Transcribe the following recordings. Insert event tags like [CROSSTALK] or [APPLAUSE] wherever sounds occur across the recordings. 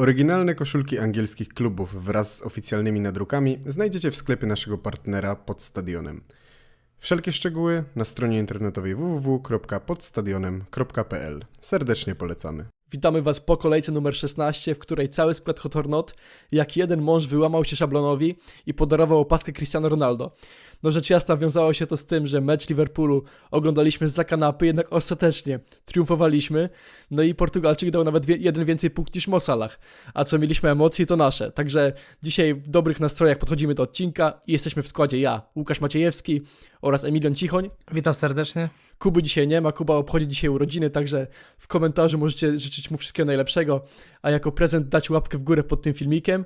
Oryginalne koszulki angielskich klubów wraz z oficjalnymi nadrukami znajdziecie w sklepie naszego partnera pod stadionem. Wszelkie szczegóły na stronie internetowej www.podstadionem.pl. Serdecznie polecamy. Witamy Was po kolejce numer 16, w której cały skład Hot or Not, jak jeden mąż wyłamał się szablonowi i podarował opaskę Cristiano Ronaldo. No rzecz jasna wiązało się to z tym, że mecz Liverpoolu oglądaliśmy za kanapy, jednak ostatecznie triumfowaliśmy, no i Portugalczyk dał nawet jeden więcej punktów niż Mo Salah. A co mieliśmy emocje, to nasze. Także dzisiaj w dobrych nastrojach podchodzimy do odcinka i jesteśmy w składzie ja, Łukasz Maciejewski oraz Emilion Cichoń. Witam serdecznie. Kuby dzisiaj nie ma, Kuba obchodzi dzisiaj urodziny, także w komentarzu możecie życzyć mu wszystkiego najlepszego, a jako prezent dać łapkę w górę pod tym filmikiem.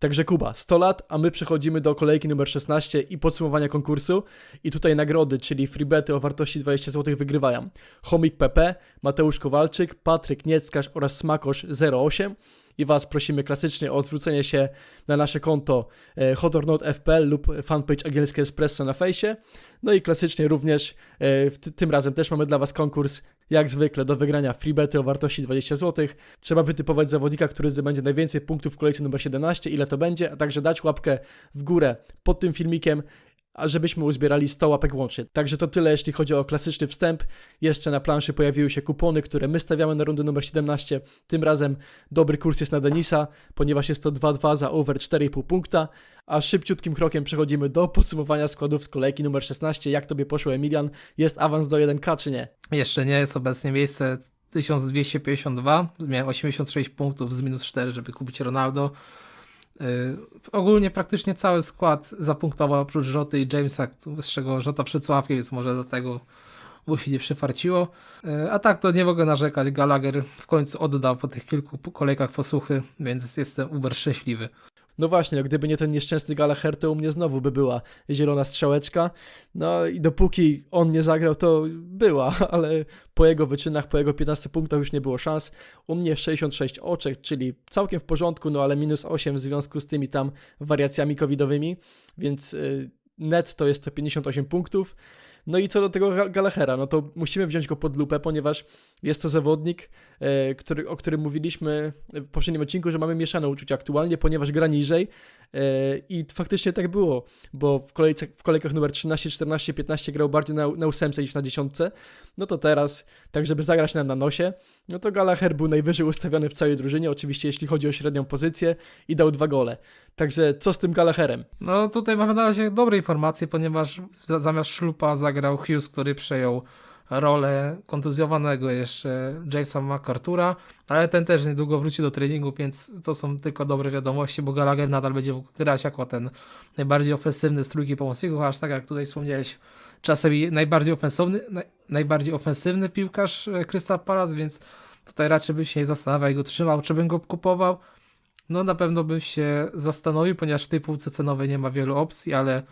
Także Kuba, 100 lat, a my przechodzimy do kolejki numer 16 i podsumowania konkursu. I tutaj nagrody, czyli freebety o wartości 20 zł wygrywają Chomik PP, Mateusz Kowalczyk, Patryk Nieckarz oraz Smakosz 08. I Was prosimy klasycznie o zwrócenie się na nasze konto e, hotornot.fpl lub fanpage Angielskie Espresso na fejsie. No i klasycznie również e, tym razem też mamy dla Was konkurs, jak zwykle, do wygrania freebety o wartości 20 zł. Trzeba wytypować zawodnika, który zdobędzie najwięcej punktów w kolejce numer 17, ile to będzie, a także dać łapkę w górę pod tym filmikiem, a żebyśmy uzbierali 100 łapek łącznie. Także to tyle, jeśli chodzi o klasyczny wstęp. Jeszcze na planszy pojawiły się kupony, które my stawiamy na rundę numer 17. Tym razem dobry kurs jest na Denisa, ponieważ jest to 2-2 za over 4,5 punkta. A szybciutkim krokiem przechodzimy do podsumowania składów z kolejki numer 16. Jak tobie poszło, Emilian? Jest awans do 1K czy nie? Jeszcze nie jest obecnie miejsce 1252. Miałem 86 punktów z minus 4, żeby kupić Ronaldo. Yy, ogólnie praktycznie cały skład zapunktował oprócz Rzoty i Jamesa, z czego Rzota przysławki, więc może do tego mu się nie przyfarciło. Yy, a tak to nie mogę narzekać. Gallagher w końcu oddał po tych kilku kolejkach posłuchy, więc jestem uber szczęśliwy. No właśnie, no gdyby nie ten nieszczęsny Gallagher, to u mnie znowu by była zielona strzałeczka. No i dopóki on nie zagrał, to była, [LAUGHS] ale po jego wyczynach, po jego 15 punktach już nie było szans. U mnie 66 oczek, czyli całkiem w porządku, no ale minus 8 w związku z tymi tam wariacjami covidowymi, więc y, net to jest to 58 punktów. No i co do tego Ga- Gallaghera, no to musimy wziąć go pod lupę, ponieważ jest to zawodnik, e, który, o którym mówiliśmy w poprzednim odcinku, że mamy mieszane uczucia aktualnie, ponieważ gra niżej i faktycznie tak było, bo w, kolejce, w kolejkach numer 13, 14, 15 grał bardziej na, na ósemce niż na dziesiątce, no to teraz, tak żeby zagrać nam na nosie, no to Gallagher był najwyżej ustawiony w całej drużynie, oczywiście jeśli chodzi o średnią pozycję i dał dwa gole. Także co z tym Gallagherem? No tutaj mamy na razie dobre informacje, ponieważ zamiast Szlupa zagrał Hughes, który przejął rolę kontuzjowanego jeszcze Jamesa McArthur'a, ale ten też niedługo wróci do treningu, więc to są tylko dobre wiadomości, bo Gallagher nadal będzie grać jako ten najbardziej ofensywny z trójki pomocników, aż tak jak tutaj wspomniałeś, czasem najbardziej ofensywny, naj, najbardziej ofensywny piłkarz e, Crystal Palace, więc tutaj raczej bym się nie zastanawiał i go trzymał, czy bym go kupował. No na pewno bym się zastanowił, ponieważ w tej półce cenowej nie ma wielu opcji, ale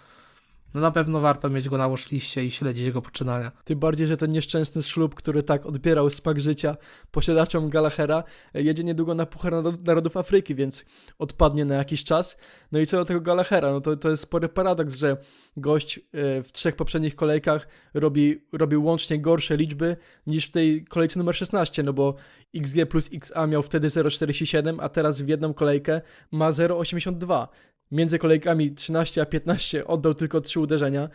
no na pewno warto mieć go na watchliście i śledzić jego poczynania. Tym bardziej, że ten nieszczęsny ślub, który tak odbierał smak życia posiadaczom Gallaghera, e, jedzie niedługo na Puchar Narod- Narodów Afryki, więc odpadnie na jakiś czas. No i co do tego Gallaghera, no to, to jest spory paradoks, że gość e, w trzech poprzednich kolejkach robi, robił łącznie gorsze liczby niż w tej kolejce numer 16, no bo XG plus XA miał wtedy 0,47, a teraz w jedną kolejkę ma 0,82. Między kolejkami 13 a 15 oddał tylko 3 uderzenia,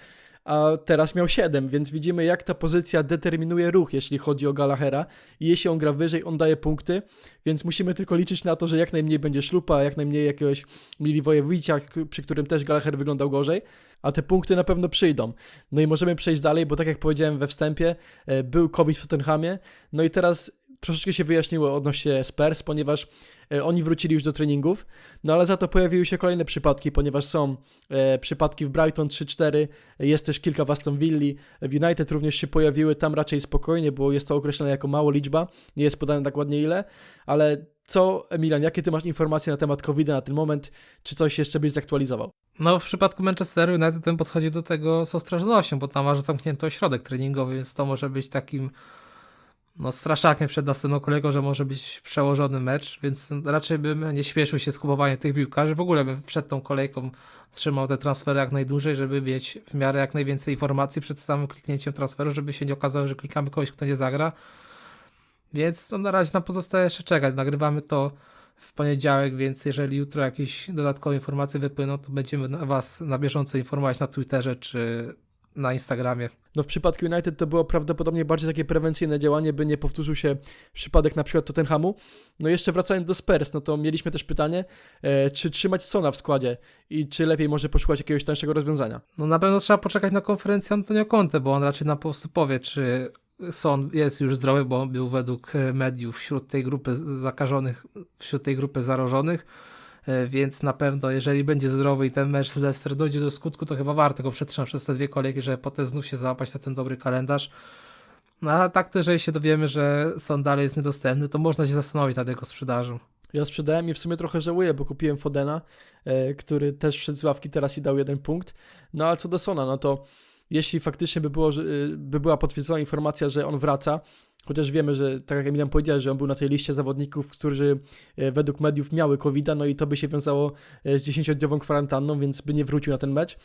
a teraz miał 7, więc widzimy jak ta pozycja determinuje ruch, jeśli chodzi o Gallaghera i jeśli on gra wyżej, on daje punkty, więc musimy tylko liczyć na to, że jak najmniej będzie szlupa, jak najmniej jakiegoś Milivojewicia, k- przy którym też Gallagher wyglądał gorzej, a te punkty na pewno przyjdą. No i możemy przejść dalej, bo tak jak powiedziałem we wstępie, e, był COVID w Tottenhamie, no i teraz troszeczkę się wyjaśniło odnośnie Spurs, ponieważ oni wrócili już do treningów, no ale za to pojawiły się kolejne przypadki, ponieważ są e, przypadki w Brighton 3-4, jest też kilka w Aston Villa, w United również się pojawiły, tam raczej spokojnie, bo jest to określone jako mało liczba, nie jest podane tak ładnie ile, ale co, Emilian, jakie ty masz informacje na temat covid na ten moment, czy coś jeszcze byś zaktualizował? No w przypadku Manchesteru United ten podchodzi do tego z ostrożnością, bo tam masz zamknięty ośrodek treningowy, więc to może być takim no, straszakiem przed następną kolejką, że może być przełożony mecz, więc raczej bym nie śpieszył się z kupowaniem tych piłkarzy. W ogóle bym przed tą kolejką trzymał te transfery jak najdłużej, żeby mieć w miarę jak najwięcej informacji przed samym kliknięciem transferu, żeby się nie okazało, że klikamy kogoś, kto nie zagra. Więc no, na razie nam pozostaje jeszcze czekać. Nagrywamy to w poniedziałek, więc jeżeli jutro jakieś dodatkowe informacje wypłyną, to będziemy Was na bieżąco informować na Twitterze czy na Instagramie. No w przypadku United to było prawdopodobnie bardziej takie prewencyjne działanie, by nie powtórzył się przypadek na przykład Tottenhamu. No jeszcze wracając do Spurs, no to mieliśmy też pytanie, e, czy trzymać Sona w składzie i czy lepiej może poszukać jakiegoś tańszego rozwiązania. No na pewno trzeba poczekać na konferencję Antonio Conte, bo on raczej nam po prostu powie, czy Son jest już zdrowy, bo był według mediów wśród tej grupy zakażonych, wśród tej grupy zarażonych, więc na pewno jeżeli będzie zdrowy i ten mecz z Leicester dojdzie do skutku, to chyba warto go przetrzymać przez te dwie kolejki, żeby potem znów się załapać na ten dobry kalendarz. No a tak to, jeżeli się dowiemy, że Son dalej jest niedostępny, to można się zastanowić nad jego sprzedażą. Ja sprzedałem i w sumie trochę żałuję, bo kupiłem Fodena, e, który też wszedł z ławki teraz i dał jeden punkt. No ale co do Sona, no to jeśli faktycznie by, było, y, by była potwierdzona informacja, że on wraca, chociaż wiemy, że tak jak Emilian powiedział, że on był na tej liście zawodników, którzy e, według mediów miały covid no i to by się wiązało e, z 10-dniową kwarantanną, więc by nie wrócił na ten mecz.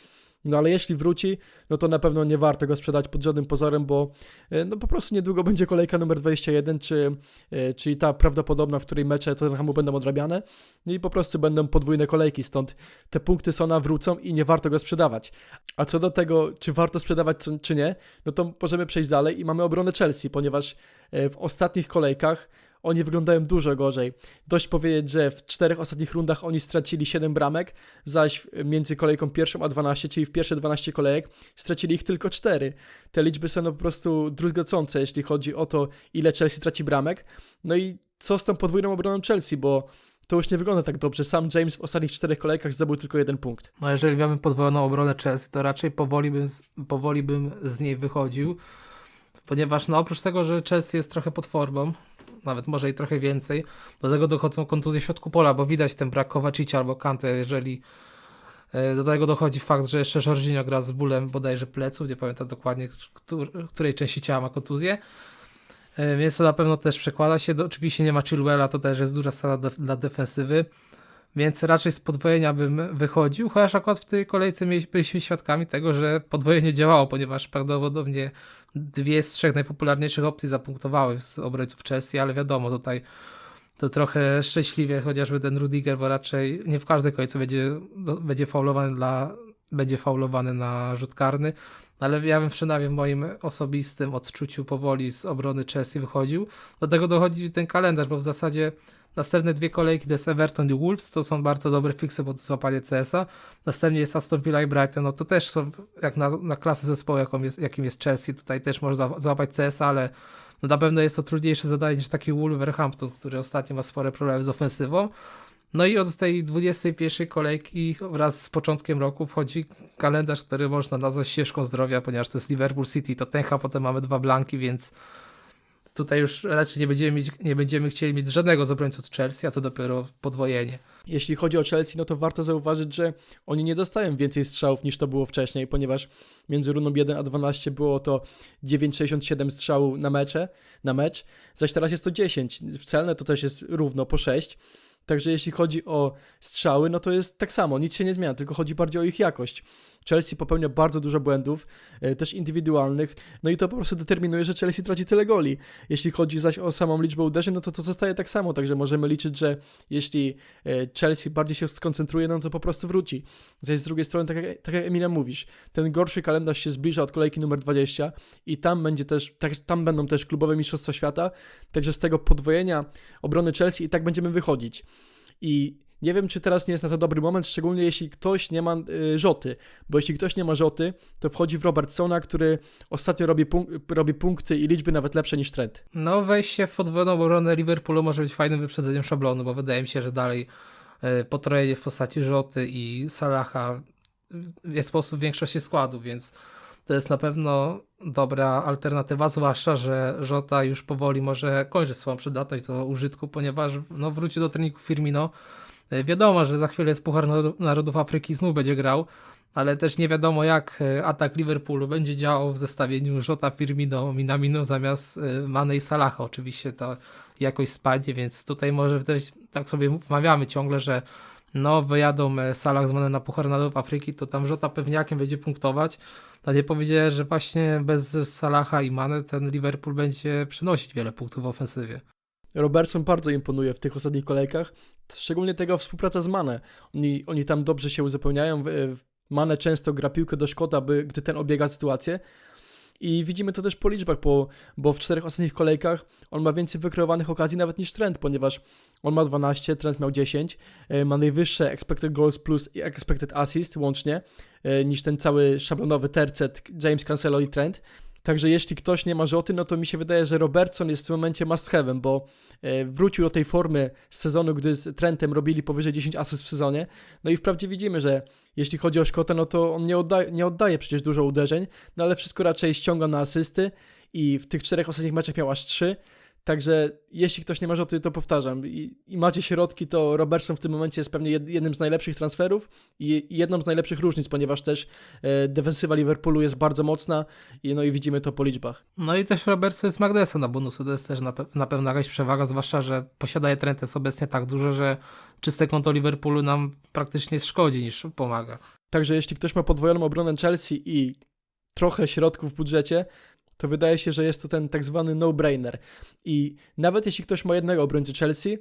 No ale jeśli wróci, no to na pewno nie warto go sprzedać pod żadnym pozorem, bo e, no po prostu niedługo [LAUGHS] będzie kolejka numer 21, czy, e, czyli ta prawdopodobna, w której mecze Tottenhamu będą odrabiane no i po prostu będą podwójne kolejki, stąd te punkty Sona wrócą i nie warto go sprzedawać. A co do tego, czy warto sprzedawać, czy nie, no to możemy przejść dalej i mamy obronę Chelsea, ponieważ e, w ostatnich kolejkach oni wyglądają dużo gorzej. Dość powiedzieć, że w czterech ostatnich rundach oni stracili 7 bramek, zaś między kolejką pierwszą a 12, czyli w pierwsze 12 kolejek, stracili ich tylko 4. Te liczby są no po prostu druzgocące, jeśli chodzi o to, ile Chelsea traci bramek. No i co z tą podwójną obroną Chelsea, bo to już nie wygląda tak dobrze. Sam James w ostatnich czterech kolejkach zdobył tylko jeden punkt. No jeżeli miałbym podwojoną obronę Chelsea, to raczej powoli bym, powoli bym z niej wychodził, ponieważ no oprócz tego, że Chelsea jest trochę pod formą, nawet może i trochę więcej, do tego dochodzą kontuzje w środku pola, bo widać ten brak Kowacicia albo Kante, jeżeli e, do tego dochodzi fakt, że jeszcze Jorginho gra z bólem bodajże pleców, nie pamiętam dokładnie, któr- której części ciała ma kontuzję. E, Więc to na pewno też przekłada się. Oczywiście nie ma Chilwella, to też jest duża strata dla defensywy. Więc raczej z podwojenia bym wychodził, chociaż akurat w tej kolejce byliśmy świadkami tego, że podwojenie działało, ponieważ prawdopodobnie dwie z trzech najpopularniejszych opcji zapunktowały z obrońców Chelsea, ale wiadomo, tutaj to trochę szczęśliwie, chociażby ten Rudiger, bo raczej nie w każdej kolejce będzie, będzie faulowany dla, będzie faulowany na rzut karny, ale ja bym przynajmniej w moim osobistym odczuciu powoli z obrony Chelsea wychodził. Do tego dochodzi ten kalendarz, bo w zasadzie następne dwie kolejki to jest Everton i Wolves, to są bardzo dobre fiksy pod złapanie CS-a. Następnie jest Aston Villa i Brighton, no to też są jak na, na klasę zespołu, jaką jest, jakim jest Chelsea, tutaj też można złapać CS-a, ale no na pewno jest to trudniejsze zadanie niż taki Wolverhampton, który ostatnio ma spore problemy z ofensywą. No i od tej 21 kolejki wraz z początkiem roku wchodzi kalendarz, który można nazwać ścieżką zdrowia, ponieważ to jest Liverpool City, to Tencha, potem mamy dwa blanki, więc tutaj już raczej nie będziemy, mieć, nie będziemy chcieli mieć żadnego z obrońców Chelsea, a co dopiero podwojenie. Jeśli chodzi o Chelsea, no to warto zauważyć, że oni nie dostają więcej strzałów niż to było wcześniej, ponieważ między rundą 1 a 12 było to 9,67 strzału na mecze, na mecz, zaś teraz jest to 10. W celne to też jest równo po 6. Także jeśli chodzi o strzały, no to jest tak samo, nic się nie zmienia, tylko chodzi bardziej o ich jakość. Chelsea popełnia bardzo dużo błędów, e, też indywidualnych, no i to po prostu determinuje, że Chelsea traci tyle goli. Jeśli chodzi zaś o samą liczbę uderzeń, no to to zostaje tak samo, także możemy liczyć, że jeśli e, Chelsea bardziej się skoncentruje, no to po prostu wróci. Zaś z drugiej strony, tak jak, tak jak Emilia mówisz, ten gorszy kalendarz się zbliża od kolejki numer 20 i tam będzie też, tak, tam będą też klubowe mistrzostwa świata, także z tego podwojenia obrony Chelsea i tak będziemy wychodzić. I nie wiem, czy teraz nie jest na to dobry moment, szczególnie jeśli ktoś nie ma y, rzoty, bo jeśli ktoś nie ma rzoty, to wchodzi w Robertsona, który ostatnio robi, punk- robi punkty i liczby nawet lepsze niż Trent. No, wejście w podwójną obronę Liverpoolu może być fajnym wyprzedzeniem szablonu, bo wydaje mi się, że dalej e, potrojenie w postaci Rzoty i Salaha jest sposób większości składu, więc to jest na pewno dobra alternatywa, zwłaszcza, że Żota już powoli może kończyć swoją przydatność do użytku, ponieważ no, wrócił do treningu Firmino. E, Wiadomo, że za chwilę jest Puchar Naro- Narodów Afryki znów będzie grał, ale też nie wiadomo jak e, atak Liverpoolu będzie działał w zestawieniu Żota, Firmino, Minamino zamiast e, Mane i Salaha. Oczywiście ta jakość spadnie, więc tutaj może też, tak sobie wmawiamy ciągle, że no wyjadą Salah z Mane na Puchar Narodów Afryki, to tam Żota pewniakiem będzie punktować. A nie powiedziałem, że właśnie bez Salaha i Mane ten Liverpool będzie przynosić wiele punktów w ofensywie. Robertson bardzo imponuje w tych ostatnich kolejkach. Szczególnie tego współpraca z Mane. Oni, oni tam dobrze się uzupełniają. Mane często gra piłkę do Szkota, by, gdy ten obiega sytuację. I widzimy to też po liczbach, bo, bo w czterech ostatnich kolejkach on ma więcej wykreowanych okazji nawet niż Trent, ponieważ on ma 12, Trent miał 10, e, ma najwyższe expected goals plus i expected assist łącznie e, niż ten cały szablonowy tercet James Cancelo i Trent. Także jeśli ktoś nie ma rzoty, no to mi się wydaje, że Robertson jest w tym momencie must have'em, bo e, wrócił do tej formy z sezonu, gdy z Trentem robili powyżej 10 asyst w sezonie. No i wprawdzie widzimy, że jeśli chodzi o Szkotę, no to on nie oddaje, nie oddaje przecież dużo uderzeń, no ale wszystko raczej ściąga na asysty i w tych czterech ostatnich meczach miał aż trzy. Także jeśli ktoś nie ma rzoty, to powtarzam. I, I macie środki, to Robertson w tym momencie jest pewnie jed, jednym z najlepszych transferów i, jedną z najlepszych różnic, ponieważ też e, defensywa Liverpoolu jest bardzo mocna i no i widzimy to po liczbach. No i też Robertson jest magnesem na bonusy, to jest też na, pe- na pewno jakaś przewaga, zwłaszcza, że posiada je Trent jest obecnie tak duże, że czyste konto Liverpoolu nam praktycznie szkodzi niż pomaga. Także jeśli ktoś ma podwojoną obronę Chelsea i trochę środków w budżecie, to wydaje się, że jest to ten tak zwany no-brainer. I nawet jeśli ktoś ma jednego obrońcę Chelsea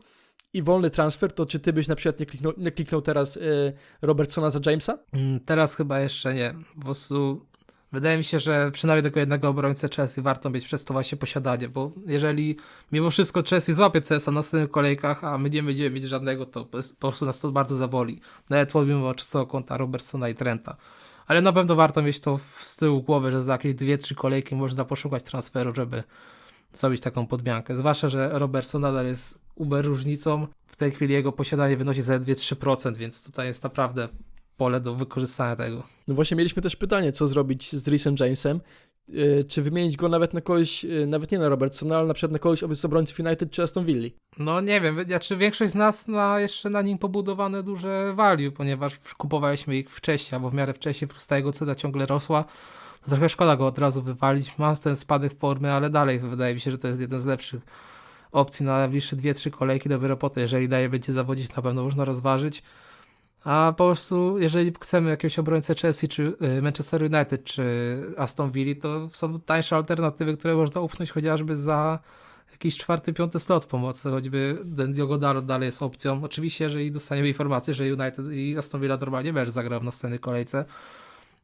i wolny transfer, to czy ty byś na przykład nie kliknął, nie kliknął teraz y, Robertsona za Jamesa? Mm, Teraz chyba jeszcze nie. Po prostu wydaje mi się, że przynajmniej tego jednego obrońcę Chelsea warto mieć przez to właśnie posiadanie, bo jeżeli mimo wszystko Chelsea złapie CS-a na następnych kolejkach, a my nie będziemy mieć żadnego, to po prostu nas to bardzo zaboli. Nawet pomimo czystego konta Robertsona i Trenta. Ale na pewno warto mieć to z tyłu głowy, że za jakieś dwie, trzy kolejki można poszukać transferu, żeby zrobić taką podmiankę. Zwłaszcza, że Robertson nadal jest uber różnicą. W tej chwili jego posiadanie wynosi zaledwie 3%, więc tutaj jest naprawdę pole do wykorzystania tego. No właśnie mieliśmy też pytanie, co zrobić z Rhysem Jamesem. Y, czy wymienić go nawet na kogoś, y, nawet nie na Robertsona, ale na przykład na kogoś z obrońców United czy Aston Villa? No nie wiem, znaczy większość z nas ma jeszcze na nim pobudowane duże value, ponieważ kupowaliśmy ich wcześniej, albo w miarę wcześniej, plus ta jego cena ciągle rosła. To trochę szkoda go od razu wywalić. Ma ten spadek formy, ale dalej wydaje mi się, że to jest jeden z lepszych opcji na najbliższe 2-3 kolejki. Dopiero potem, jeżeli daje będzie zawodzić, na pewno można rozważyć. A po prostu, jeżeli chcemy jakiegoś obrońcę Chelsea, czy y, Manchester United, czy Aston Villa, to są tańsze alternatywy, które można upchnąć chociażby za jakiś czwarty, piąty slot pomocy, choćby ten Diogo Dalot dalej jest opcją. Oczywiście, jeżeli dostaniemy informację, że United i Aston Villa normalnie mecz zagra w następnej kolejce,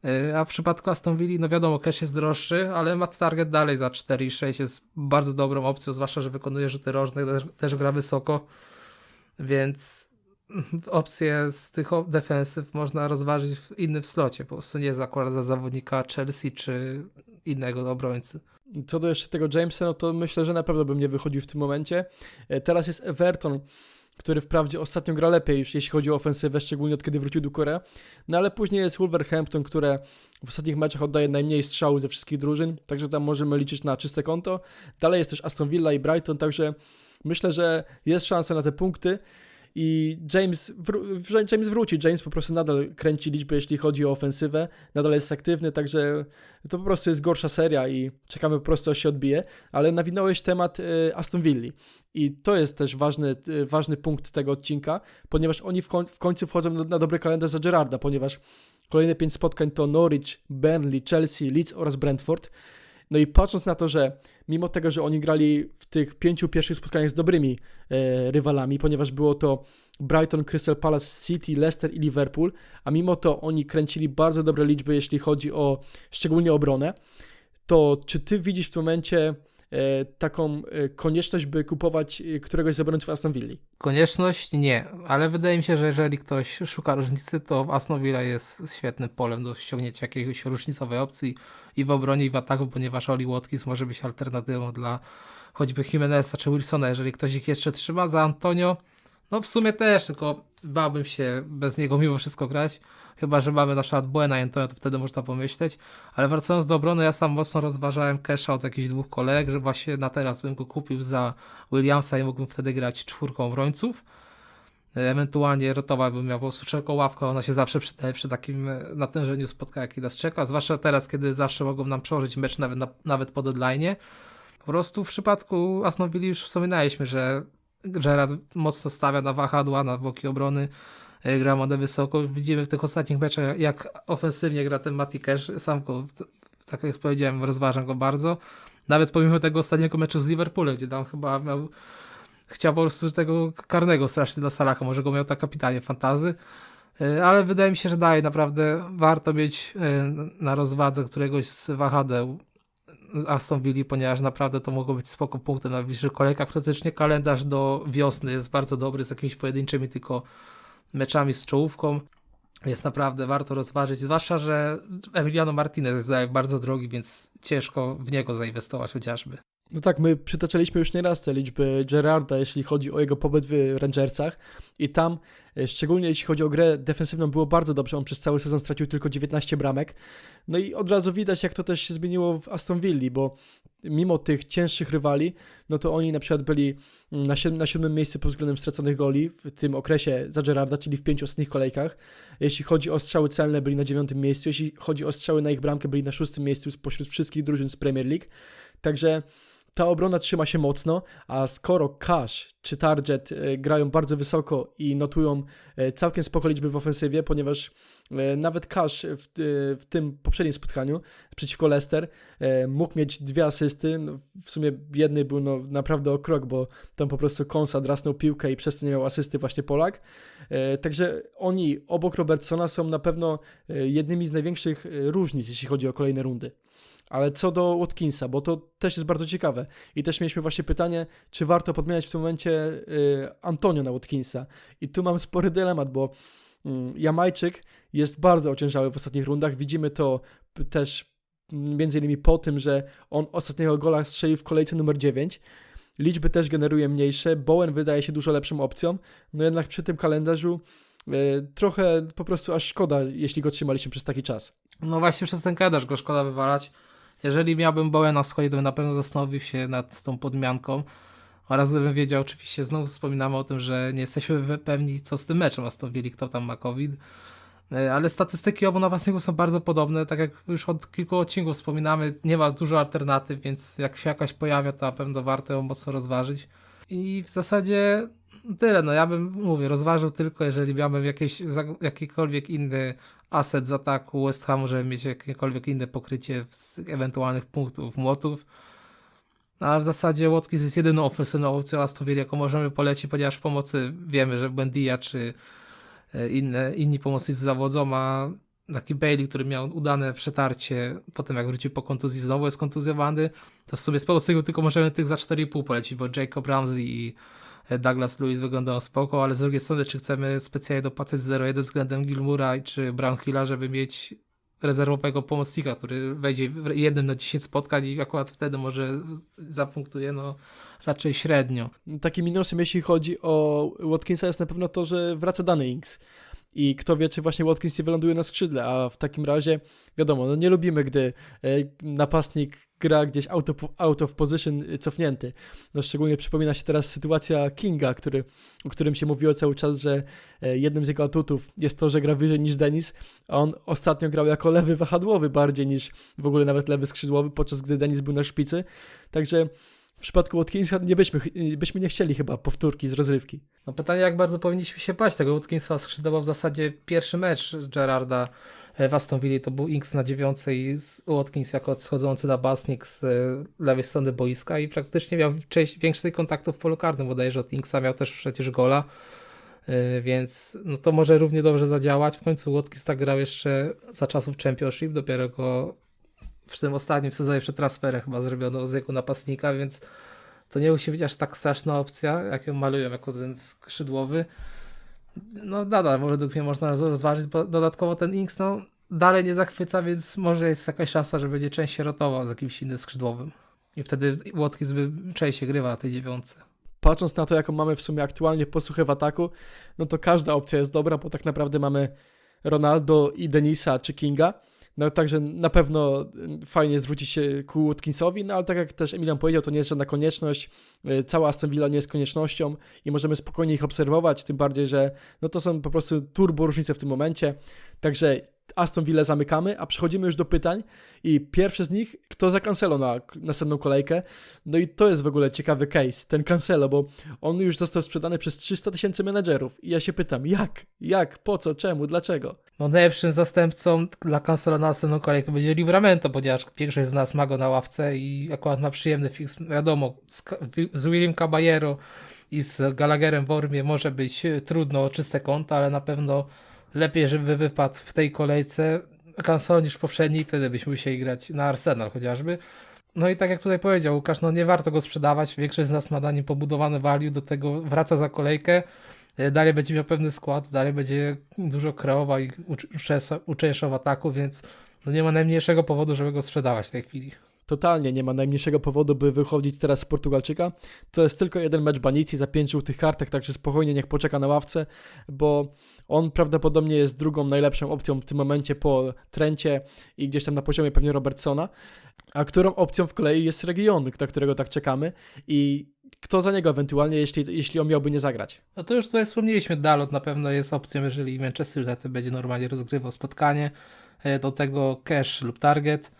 Yy, a w przypadku Aston Villa, no wiadomo, cash jest droższy, ale Matt Target dalej za 4,6 jest bardzo dobrą opcją, zwłaszcza, że wykonuje rzuty rożne, też gra wysoko, więc opcje z tych defensyw można rozważyć w innym slocie, po prostu nie jest akurat za zawodnika Chelsea czy innego obrońcy. Co do jeszcze tego Jamesa, no to myślę, że na pewno bym nie wychodził w tym momencie. E, Teraz jest Everton, który wprawdzie ostatnio gra lepiej już jeśli chodzi o ofensywę, szczególnie od kiedy wrócił do Korea. No ale później jest Wolverhampton, które w ostatnich meczach oddaje najmniej strzałów ze wszystkich drużyn, także tam możemy liczyć na czyste konto. Dalej jest też Aston Villa i Brighton, także myślę, że jest szansa na te punkty. I James, wró- James wróci. James po prostu nadal kręci liczby, jeśli chodzi o ofensywę. Nadal jest aktywny, także to po prostu jest gorsza seria i czekamy po prostu, aż się odbije. Ale nawinąłeś temat y, Aston Villa. I to jest też ważny, y, ważny punkt tego odcinka, ponieważ oni w, koń, w końcu wchodzą na, na dobry kalendarz za Gerarda, ponieważ kolejne pięć spotkań to Norwich, Burnley, Chelsea, Leeds oraz Brentford. No i patrząc na to, że mimo tego, że oni grali w tych pięciu pierwszych spotkaniach z dobrymi e, rywalami, ponieważ było to Brighton, Crystal Palace, City, Leicester i Liverpool, a mimo to oni kręcili bardzo dobre liczby, jeśli chodzi o szczególnie obronę, to czy ty widzisz w tym momencie taką e, konieczność, by kupować e, któregoś z obrońców Aston Villa? Konieczność nie, ale wydaje mi się, że jeżeli ktoś szuka różnicy, to Aston Villa jest świetnym polem do ściągnięcia jakiejś różnicowej opcji i w obronie, i w ataku, ponieważ Oli Watkins może być alternatywą dla choćby Jimeneza czy Wilsona, jeżeli ktoś ich jeszcze trzyma. Za Antonio, no w sumie też, tylko bałbym się bez niego mimo wszystko grać. Chyba, że mamy na przykład Buena Antonio, to wtedy można pomyśleć. Ale wracając do obrony, ja sam mocno rozważałem Kesha od jakichś dwóch kolegów, że właśnie na teraz bym go kupił za Williamsa i mógłbym wtedy grać czwórką obrońców. Ewentualnie rotowałbym miał po prostu szeroką ławkę, ona się zawsze przydaje przy takim e, natężeniu spotkań, jaki nas czeka, zwłaszcza teraz, kiedy zawsze mogą nam przełożyć mecz nawet, na, nawet po deadline. Po prostu w przypadku Aston Villa już wspominaliśmy, że Gerard mocno stawia na wahadła, na boki obrony, e, gra modę wysoko. Widzimy w tych ostatnich meczach, jak ofensywnie gra ten Mati Cash. Sam go, tak jak powiedziałem, rozważam go bardzo. Nawet pomimo tego ostatniego meczu z Liverpoolem, gdzie tam chyba miał chciał po prostu tego karnego strasznie dla Salaha, może go miał tak kapitanie fantazy, E, ale wydaje mi się, że daje naprawdę warto mieć e, na rozwadze któregoś z wahadeł z Aston Villa, ponieważ naprawdę to mogą być spoko punkty na najbliższych kolejkach. Praktycznie kalendarz do wiosny jest bardzo dobry z jakimiś pojedynczymi tylko meczami z czołówką. Jest naprawdę warto rozważyć, zwłaszcza, że Emiliano Martinez jest bardzo drogi, więc ciężko w niego zainwestować chociażby. No tak, my przytoczyliśmy już nieraz te liczby Gerarda, jeśli chodzi o jego pobyt w Rangersach i tam, e, szczególnie jeśli chodzi o grę defensywną, było bardzo dobrze. On przez cały sezon stracił tylko 19 bramek. No i od razu widać, jak to też się zmieniło w Aston Villa, bo mimo tych cięższych rywali, no to oni na przykład byli mm, na, siódmym, na siódmym miejscu pod względem straconych goli w tym okresie za Gerarda, czyli w pięciu ostatnich kolejkach. Jeśli chodzi o strzały celne, byli na dziewiątym miejscu. Jeśli chodzi o strzały na ich bramkę, byli na szóstym miejscu spośród wszystkich drużyn z Premier League. Także ta obrona trzyma się mocno, a skoro Cash czy Target e, grają bardzo wysoko i notują e, całkiem spoko liczby w ofensywie, ponieważ e, nawet Cash w, w tym poprzednim spotkaniu przeciwko Leicester mógł mieć dwie asysty, no, w sumie jednej był no, naprawdę o krok, bo tam po prostu Konsa drasnął piłkę i przez to nie miał asysty właśnie Polak. Także oni obok Robertsona są na pewno jednymi z największych różnic, jeśli chodzi o kolejne rundy. Ale co do Watkinsa, bo to też jest bardzo ciekawe. I też mieliśmy właśnie pytanie, czy warto podmieniać w tym momencie y, Antonio na Watkinsa. I tu mam spory dylemat, bo mm, Jamajczyk jest bardzo ociężały w ostatnich rundach. Widzimy to też mm, między innymi po tym, że on ostatniego gola strzelił w kolejce numer 9. Liczby też generuje mniejsze. Bowen wydaje się dużo lepszą opcją. No jednak przy tym kalendarzu y, trochę po prostu aż szkoda, jeśli go trzymaliśmy przez taki czas. No właśnie przez ten kalendarz go szkoda wywalać. Jeżeli miałbym Bowen na schodzie, to bym na pewno zastanowił się nad tą podmianką. Oraz gdybym wiedział, oczywiście znów wspominamy o tym, że nie jesteśmy pewni, co z tym meczem Aston Villa, kto tam ma COVID. E, Ale statystyki obu napastników są bardzo podobne. Tak jak już od kilku odcinków wspominamy, nie ma dużo alternatyw, więc jak się jakaś pojawia, to na pewno warto ją mocno rozważyć. I w zasadzie tyle. No ja bym, mówię, rozważył tylko, jeżeli miałbym jakieś, jakikolwiek inny aset z ataku West Hamu, żeby mieć jakiekolwiek inne pokrycie z ewentualnych punktów, młotów. No, ale w zasadzie Watkins jest jedyną ofensywną opcją Aston Villa, jaką możemy polecić, ponieważ w pomocy wiemy, że Buendia czy e, inne, inni pomocnicy zawodzą, a taki Bailey, który miał udane przetarcie potem jak wrócił po kontuzji, znowu jest kontuzjowany, to w sumie z pomocników tylko możemy tych za 4,5 polecić, bo Jacob Ramsey i Douglas Lewis wyglądają spoko, ale z drugiej strony, czy chcemy specjalnie dopłacać z 0,1 względem Gilmura czy Brownhilla, żeby mieć rezerwowego pomocnika, który wejdzie w jednym na 10 spotkań i akurat wtedy może zapunktuje, no raczej średnio. Takim minusem, jeśli chodzi o Watkinsa, jest na pewno to, że wraca dany Inks. I kto wie, czy właśnie Watkins nie wyląduje na skrzydle, a w takim razie, wiadomo, no nie lubimy, gdy e, napastnik gra gdzieś out of, out of position e, cofnięty. No szczególnie przypomina się teraz sytuacja Kinga, który, o którym się mówiło cały czas, że e, jednym z jego atutów jest to, że gra wyżej niż Denis, a on ostatnio grał jako lewy wahadłowy bardziej niż w ogóle nawet lewy skrzydłowy, podczas gdy Denis był na szpicy. Także w przypadku Watkinsa nie byśmy, byśmy nie chcieli chyba powtórki z rozrywki. No pytanie, jak bardzo powinniśmy się bać tego Watkinsa? Skrzydłowa w zasadzie pierwszy mecz Gerarda w Aston Villa. To był Inks na dziewiątce i Watkins jako schodzący napastnik z e, lewej strony boiska i praktycznie miał część kontaktów w polu karnym, bodajże od Inksa miał też przecież gola, E, więc no to może równie dobrze zadziałać. W końcu Watkins tak grał jeszcze za czasów Championship, dopiero go w tym ostatnim sezonie przed transferem chyba zrobiono z jego napastnika, więc to nie musi być aż tak straszna opcja, jak ją malują jako ten skrzydłowy. No nadal może według mnie można roz- rozważyć, bo dodatkowo ten Inks no, dalej nie zachwyca, więc może jest jakaś szansa, że będzie częściej rotował z jakimś innym skrzydłowym. I wtedy Watkins by częściej grywał na tej dziewiątce. patrząc na to, jaką mamy w sumie aktualnie posłuchę w ataku, no to każda opcja jest dobra, bo tak naprawdę mamy Ronaldo i Denisa czy Kinga. No także na pewno fajnie zwrócić się ku Watkinsowi, no ale tak jak też Emilian powiedział, to nie jest żadna konieczność. Y, Cała Aston Villa nie jest koniecznością i możemy spokojnie ich obserwować, tym bardziej, że no to są po prostu turbo różnice w tym momencie. Także Aston Villa zamykamy, a przechodzimy już do pytań i pierwszy z nich, kto za Cancelo na następną kolejkę. No i to jest w ogóle ciekawy case, ten Cancelo, bo on już został sprzedany przez 300 tysięcy menedżerów i ja się pytam, jak? Jak? Po co? Czemu? Dlaczego? No najlepszym zastępcą dla Cancela na następną kolejkę będzie Livramento, ponieważ większość z nas ma go na ławce i akurat ma przyjemny fix, wiadomo, z, z William Caballero i z Gallagherem w formie może być e, trudno o czyste konta, ale na pewno lepiej, żeby wypadł w tej kolejce Cancelo niż w poprzedniej, wtedy byśmy musieli grać na Arsenal chociażby. No i tak jak tutaj powiedział Łukasz, no nie warto go sprzedawać, większość z nas ma na nim pobudowane value, do tego wraca za kolejkę, e, dalej będzie miał pewny skład, dalej będzie dużo kreował i uczęszczał w ataku, więc no nie ma najmniejszego powodu, żeby go sprzedawać w tej chwili. Totalnie nie ma najmniejszego powodu, by wychodzić teraz z Portugalczyka. To jest tylko jeden mecz banicji za pięć żółtych kartek, także spokojnie niech poczeka na ławce, bo on prawdopodobnie jest drugą najlepszą opcją w tym momencie po Trencie i gdzieś tam na poziomie pewnie Robertsona, a którą opcją w kolei jest Region, na którego tak czekamy i kto za niego ewentualnie, jeśli, jeśli on miałby nie zagrać. No to już tutaj wspomnieliśmy, Dalot na pewno jest opcją, jeżeli Manchester United będzie normalnie rozgrywał spotkanie, e, do tego cash lub target.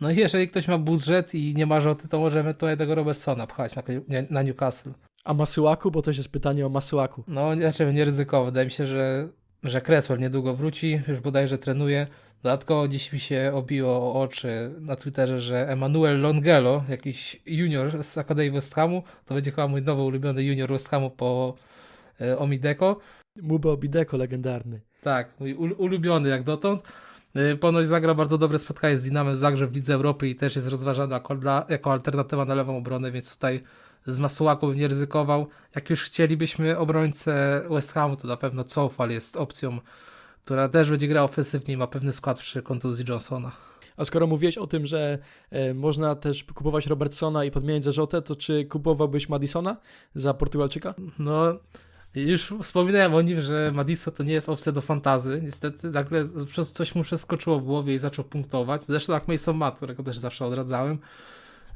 No i jeżeli ktoś ma budżet i nie ma rzoty, to możemy to jednego Robertsona pchać na, na Newcastle. A Masyłaku, bo to jest pytanie o Masyłaku. No, znaczy nie ryzykowo. Wydaje mi się, że, że Cresswell niedługo wróci, już bodajże trenuje. Dodatkowo dziś mi się obiło o oczy na Twitterze, że Emanuel Longelo, jakiś junior z Akademii West Hamu, to będzie chyba mój nowy ulubiony junior West Hamu po e, Omideko. Mubo Obideko legendarny. Tak, mój ul- ulubiony jak dotąd. E, Ponoć zagrał bardzo dobre spotkanie z Dinamem Zagrzeb w Lidze Europy i też jest rozważany jako, dla, jako alternatywa na lewą obronę, więc tutaj z Masułaku bym nie ryzykował. Jak już chcielibyśmy obrońcę West Hamu, to na pewno Cofal jest opcją, która też będzie grała ofensywnie i ma pewny skład przy kontuzji Johnsona. A skoro mówiłeś o tym, że e, można też kupować Robertsona i podmienić za Rzotę, to czy kupowałbyś Madisona za Portugalczyka? No, już wspominałem o nim, że Madiso to nie jest opcja do fantazy. Niestety nagle coś mu przeskoczyło w głowie i zaczął punktować. Zresztą jak Mason Matt, którego też zawsze odradzałem.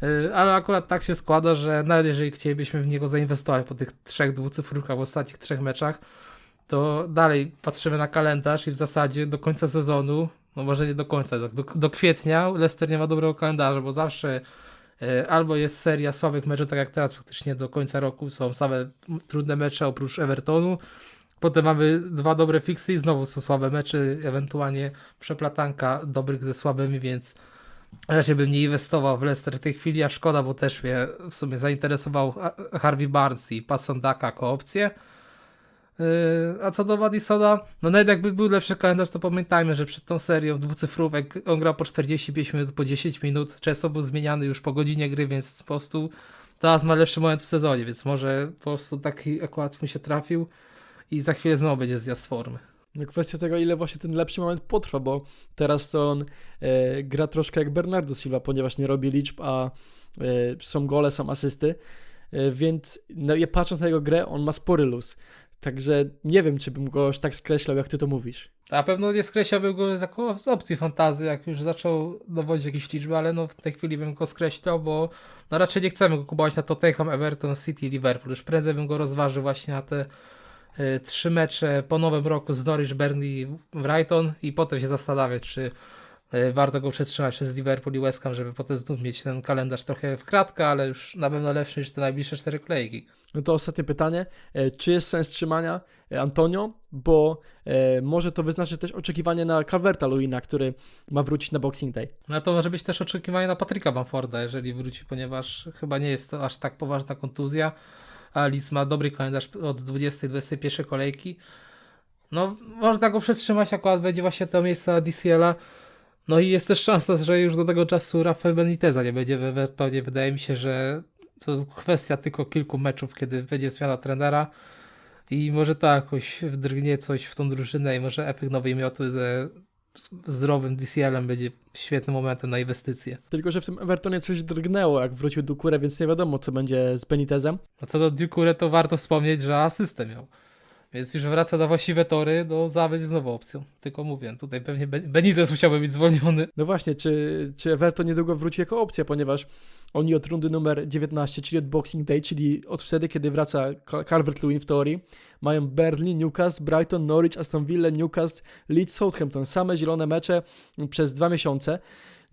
Yy, Ale akurat tak się składa, że nawet jeżeli chcielibyśmy w niego zainwestować po tych trzech dwucyfrówkach w ostatnich trzech meczach, to dalej patrzymy na kalendarz i w zasadzie do końca sezonu, no może nie do końca, do, do, kwietnia Leicester nie ma dobrego kalendarza, bo zawsze albo jest seria słabych meczów, tak jak teraz praktycznie do końca roku są same trudne mecze oprócz Evertonu. Potem mamy dwa dobre fiksy i znowu są słabe mecze, ewentualnie przeplatanka dobrych ze słabymi, więc raczej bym nie inwestował w Leicester w tej chwili, a szkoda, bo też mnie w sumie zainteresował Harvey Barnes i Passandaka jako opcje. Yy, A co do Madisona, no nawet jakby był lepszy kalendarz, to pamiętajmy, że przed tą serią dwucyfrówek on grał po 45 minut, po 10 minut, często był zmieniany już po godzinie gry, więc po prostu teraz ma lepszy moment w sezonie, więc może po prostu taki akurat mu się trafił i za chwilę znowu będzie zjazd formy. No kwestia tego, ile właśnie ten lepszy moment potrwa, bo teraz to on e, gra troszkę jak Bernardo Silva, ponieważ nie robi liczb, a e, są gole, są asysty, e, więc no, patrząc na jego grę, on ma spory luz. Także nie wiem, czy bym go aż tak skreślał, jak ty to mówisz. Na pewno nie skreślałbym go z, opcji fantazy, jak już zaczął dowodzić jakieś liczby, ale no w tej chwili bym go skreślał, bo no raczej nie chcemy go kupować na Tottenham, Everton, City, Liverpool. Już prędzej bym go rozważył właśnie na te y, trzy mecze po nowym roku z Norwich, Burnley, Brighton i potem się zastanawiać, czy y, warto go przetrzymać przez Liverpool i West Ham, żeby potem znów mieć ten kalendarz trochę w kratkę, ale już na pewno lepszy niż te najbliższe cztery kolejki. No to ostatnie pytanie. E, Czy jest sens trzymania e, Antonio? Bo e, może to wyznaczyć też oczekiwanie na Calverta Luina, który ma wrócić na Boxing Day. No to może być też oczekiwanie na Patryka Bamforda, jeżeli wróci, ponieważ chyba nie jest to aż tak poważna kontuzja. A Lis ma dobry kalendarz od 20-21 kolejki. No, można go przetrzymać, akurat będzie właśnie to miejsce DCL-a. No i jest też szansa, że już do tego czasu Rafael Beniteza nie będzie w Evertonie. Wydaje mi się, że to kwestia tylko kilku meczów, kiedy będzie zmiana trenera. I może to jakoś wdrgnie coś w tą drużynę i może efekt nowej miotły ze zdrowym DCL-em będzie świetnym momentem na inwestycje. Tylko, że w tym Evertonie coś drgnęło, jak wrócił Dukurę, więc nie wiadomo, co będzie z Benitezem. A co do Duke to warto wspomnieć, że asystę miał. Więc już wraca na właściwe tory, no za będzie znowu opcją. Tylko mówię, tutaj pewnie Ben- Benitez musiałby być zwolniony. No właśnie, czy, czy Everton niedługo wróci jako opcja, ponieważ oni od rundy numer 19, czyli od Boxing Day, czyli od wtedy, kiedy wraca Calvert-Lewin w teorii, mają Berlin, Newcastle, Brighton, Norwich, Aston Villa, Newcastle, Leeds, Southampton. Same zielone mecze przez dwa miesiące.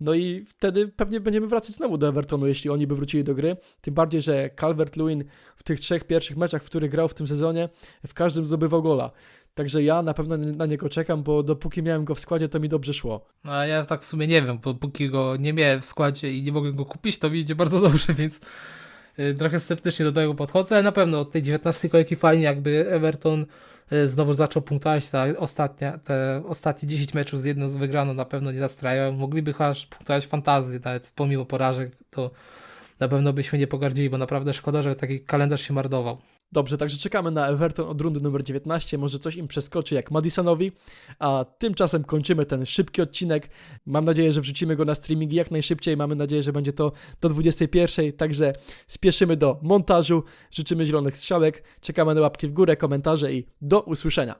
No i wtedy pewnie będziemy wracać znowu do Evertonu, jeśli oni by wrócili do gry. Tym bardziej, że Calvert-Lewin w tych trzech pierwszych meczach, w których grał w tym sezonie, w każdym zdobywał gola. Także ja na pewno na niego czekam, bo dopóki miałem go w składzie, to mi dobrze szło. No a ja tak w sumie nie wiem, bo póki go nie miałem w składzie i nie mogłem go kupić, to mi idzie bardzo dobrze, więc y, trochę sceptycznie do tego podchodzę, ale na pewno od tej 19 kolejki fajnie jakby Everton y, znowu zaczął punktować, ta ostatnia, te ostatnie 10 meczów z jedną z wygraną na pewno nie zastrajają, mogliby aż punktować fantazję, nawet pomimo porażek, to na pewno byśmy nie pogardzili, bo naprawdę szkoda, że taki kalendarz się marnował. Dobrze, także czekamy na Everton od rundy numer 19. Może coś im przeskoczy jak Madisonowi. A tymczasem kończymy ten szybki odcinek. Mam nadzieję, że wrzucimy go na streamingi jak najszybciej. Mamy nadzieję, że będzie to do 21. Także spieszymy do montażu. Życzymy zielonych strzałek. Czekamy na łapki w górę, komentarze i do usłyszenia.